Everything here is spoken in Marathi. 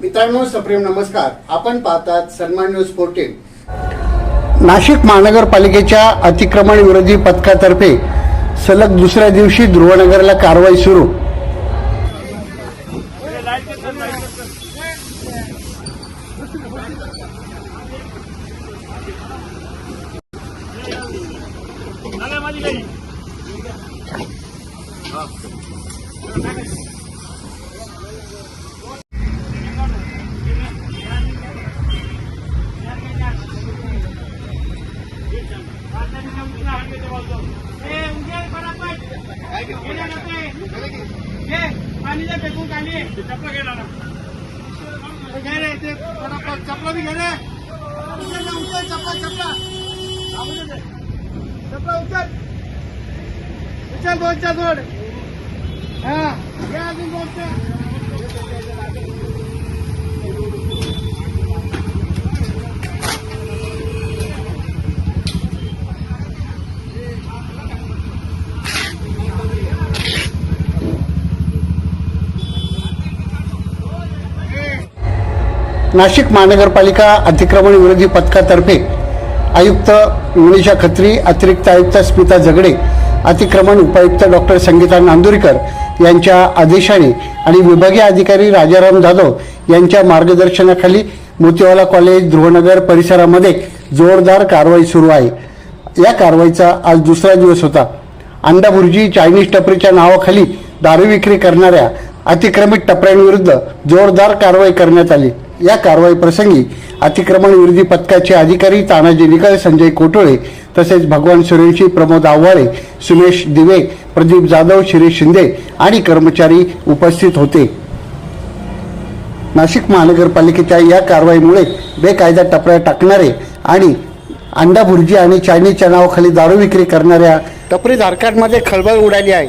मित्रांनो सप्रेम नमस्कार. आपण पाहतात सन्मान न्यूज फोर्टीन नाशिक महानगरपालिकेच्या अतिक्रमण विरोधी पथकातर्फे सलग दुसऱ्या दिवशी ध्रुवनगरला कारवाई सुरू. पाणी फेकून खाली चपला घे घे रे ते चपला बी घे रे उचल उचल चपला चपला चपला उचल. उचल दोनच्या दोन हा या अजून दोनच्या नाशिक महानगरपालिका अतिक्रमण विरोधी पथकातर्फे आयुक्त मनीषा खत्री अतिरिक्त आयुक्त स्मिता झगडे अतिक्रमण उपायुक्त डॉक्टर संगीता नांदुरीकर यांच्या आदेशाने आणि विभागीय अधिकारी राजाराम जाधव यांच्या मार्गदर्शनाखाली मोतीवाला कॉलेज ध्रुवनगर परिसरामध्ये जोरदार कारवाई सुरू आहे. या कारवाईचा आज दुसरा दिवस होता. अंडा भुर्जी चायनीज टपरीच्या नावाखाली दारू विक्री करणाऱ्या अतिक्रमित टपऱ्यांविरुद्ध जोरदार कारवाई करण्यात आली. या कारवाई प्रसंगी अतिक्रमण विरोधी पथकाचे अधिकारी तानाजी निकळ संजय कोटोळे तसेच भगवान सुरेंशी प्रमोद आव्हाळे सुमेश दिवे प्रदीप जाधव शिरीष शिंदे आणि कर्मचारी उपस्थित होते. नाशिक महानगरपालिकेच्या या कारवाईमुळे बेकायदा टपऱ्या टाकणारे आणि अंडा भुर्जी आणि चायनीजच्या नावाखाली दारू विक्री करणाऱ्या टपरी धारकांमध्ये खळबळ उडाली आहे.